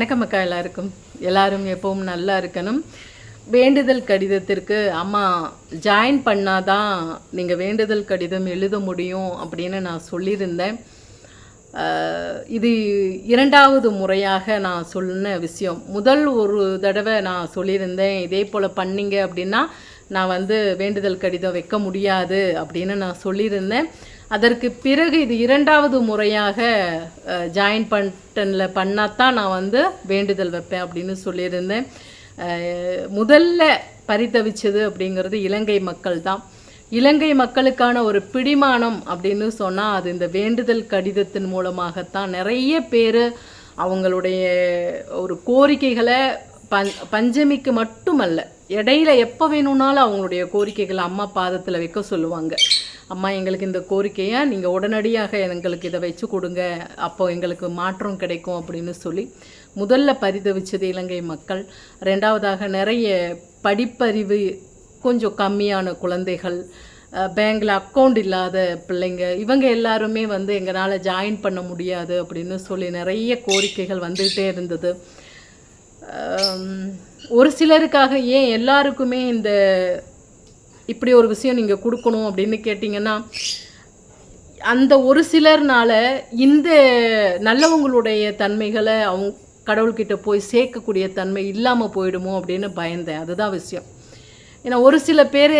வணக்கம் அக்கா எல்லாருக்கும். எல்லாரும் எப்பவும் நல்லா இருக்கணும். வேண்டுதல் கடிதத்திற்கு அம்மா ஜாயின் பண்ணாதான் நீங்கள் வேண்டுதல் கடிதம் எழுத முடியும் அப்படின்னு நான் சொல்லியிருந்தேன். இது இரண்டாவது முறையாக நான் சொன்ன விஷயம். முதல் ஒரு தடவை நான் சொல்லியிருந்தேன் இதே போல் பண்ணீங்க அப்படின்னா நான் வந்து வேண்டுதல் கடிதம் வைக்க முடியாது அப்படின்னு நான் சொல்லியிருந்தேன். அதற்கு பிறகு இது இரண்டாவது முறையாக ஜாயின் பட்டனில் பண்ணாதான் நான் வந்து வேண்டுதல் வைப்பேன் அப்படின்னு சொல்லியிருந்தேன். முதல்ல பரிதவிச்சது அப்படிங்கிறது இலங்கை மக்கள் தான் இலங்கை மக்களுக்கான ஒரு பிடிமானம் அப்படின்னு சொன்னால் அது இந்த வேண்டுதல் கடிதத்தின் மூலமாகத்தான் நிறைய பேர் அவங்களுடைய ஒரு கோரிக்கைகளை பஞ் பஞ்சமிக்கு மட்டுமல்ல இடையில எப்போ வேணும்னாலும் அவங்களுடைய கோரிக்கைகளை அம்மா பாதத்தில் வைக்க சொல்லுவாங்க. அம்மா எங்களுக்கு இந்த கோரிக்கையை? நீங்கள் உடனடியாக எங்களுக்கு இதை வச்சு கொடுங்க. அப்போ எங்களுக்கு மாற்றம் கிடைக்கும் அப்படின்னு சொல்லி முதல்ல பரிதவிச்சது இலங்கை மக்கள். ரெண்டாவதாக நிறைய படிப்பறிவு கொஞ்சம் கம்மியான குழந்தைகள் பேங்கில் அக்கௌண்ட் இல்லாத பிள்ளைங்க இவங்க எல்லாருமே வந்து எங்களால் ஜாயின் பண்ண முடியாது அப்படின்னு சொல்லி நிறைய கோரிக்கைகள் வந்துகிட்டே இருந்தது. ஒரு சிலருக்காக ஏன் எல்லாருக்குமே இந்த இப்படி ஒரு விஷயம் நீங்கள் கொடுக்கணும் அப்படின்னு கேட்டிங்கன்னா அந்த ஒரு சிலர்னால இந்த நல்லவங்களுடைய தன்மைகளை அவங்க கடவுள்கிட்ட போய் சேர்க்கக்கூடிய தன்மை இல்லாமல் போயிடுமோ அப்படின்னு பயந்தேன். அதுதான் விஷயம். ஏன்னா ஒரு சில பேர்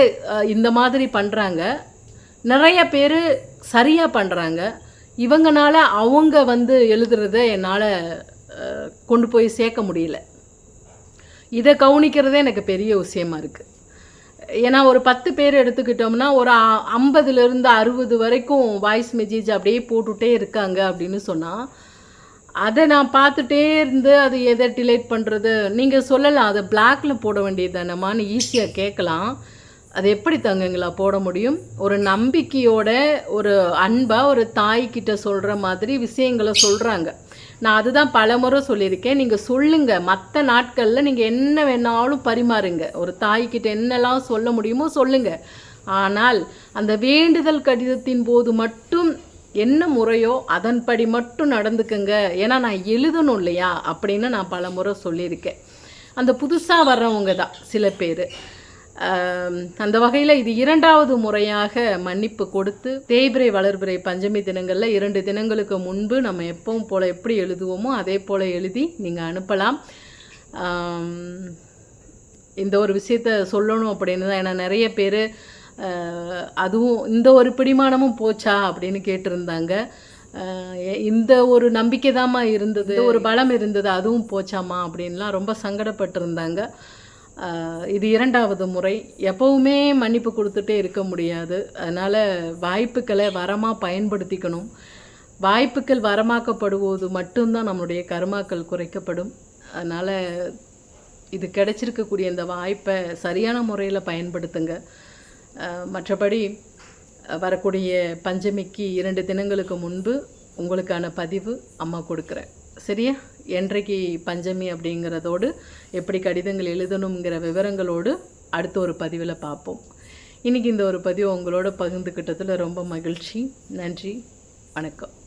இந்த மாதிரி பண்ணுறாங்க நிறைய பேர் சரியாக பண்ணுறாங்க இவங்கனால அவங்க வந்து எழுதுறத என்னால் கொண்டு போய் சேர்க்க முடியல. இதை கவனிக்கிறதே எனக்கு பெரிய விஷயமா இருக்குது ஏன்னா ஒரு பத்து பேர் எடுத்துக்கிட்டோம்னா ஒரு ஐம்பதுலேருந்து அறுபது வரைக்கும் வாய்ஸ் மெசேஜ் அப்படியே போட்டுகிட்டே இருக்காங்க அப்படின்னு சொன்னால் அதை நான் பார்த்துட்டே இருந்து அது எதை டிலேட் பண்ணுறது நீங்கள் சொல்லலாம் அதை பிளாக்ல போட வேண்டியது தானம்மான்னு ஈஸியாக கேட்கலாம். அது எப்படி தங்கங்களா போட முடியும்? ஒரு நம்பிக்கையோட ஒரு அன்பாக ஒரு தாய்கிட்ட சொல்கிற மாதிரி விஷயங்களை சொல்கிறாங்க நான் அதுதான் பலமுறை சொல்லியிருக்கேன். நீங்கள் சொல்லுங்கள் மற்ற நாட்களில் நீங்கள் என்ன வேணாலும் பரிமாறுங்க. ஒரு தாய்கிட்ட என்னெல்லாம் சொல்ல முடியுமோ சொல்லுங்கள் ஆனால் அந்த வேண்டுதல் கடிதத்தின் போது மட்டும் என்ன முறையோ அதன்படி மட்டும் நடந்துக்குங்க. ஏன்னா நான் எழுதணும் இல்லையா? அப்படின்னு நான் பல முறை சொல்லியிருக்கேன். அந்த புதுசாக வர்றவங்க தான் சில பேர். அந்த வகையில் இது இரண்டாவது முறையாக மன்னிப்பு கொடுத்து தேய்பிரை வளர்பிறை பஞ்சமி தினங்களில் இரண்டு தினங்களுக்கு முன்பு நம்ம எப்பவும் போல் எப்படி எழுதுவோமோ அதே போல் எழுதி நீங்கள் அனுப்பலாம். இந்த ஒரு விஷயத்த சொல்லணும் அப்படின்னு தான். ஏன்னா நிறைய பேர் அதுவும் இந்த ஒரு பிடிமானமும் போச்சா அப்படின்னு கேட்டிருந்தாங்க. இந்த ஒரு நம்பிக்கை தாம்மா இருந்தது ஒரு பலம் இருந்தது அதுவும் போச்சாமா அப்படின்லாம் ரொம்ப சங்கடப்பட்டிருந்தாங்க. இது இரண்டாவது முறை. எப்பவுமே மன்னிப்பு கொடுத்துட்டே இருக்க முடியாது. அதனால் வாய்ப்புகளை வரமாக பயன்படுத்திக்கணும். வாய்ப்புகள் வரமாக்கப்படுவது மட்டும்தான் நம்மளுடைய கருமாக்கள் குறைக்கப்படும். அதனால் இது கிடைச்சிருக்கக்கூடிய இந்த வாய்ப்பை சரியான முறையில் பயன்படுத்துங்க. மற்றபடி வரக்கூடிய பஞ்சமிக்கு இரண்டு தினங்களுக்கு முன்பு உங்களுக்கான பதிவு அம்மா கொடுக்குறேன். சரியா என்றைக்கு பஞ்சமி அப்படிங்கிறதோடு எப்படி கடிதங்கள் எழுதணுங்கிற விவரங்களோடு அடுத்த ஒரு பதிவில் பார்ப்போம். இன்றைக்கி இந்த ஒரு பதிவு உங்களோட பகிர்ந்துக்கிட்டதில் ரொம்ப மகிழ்ச்சி. நன்றி. வணக்கம்.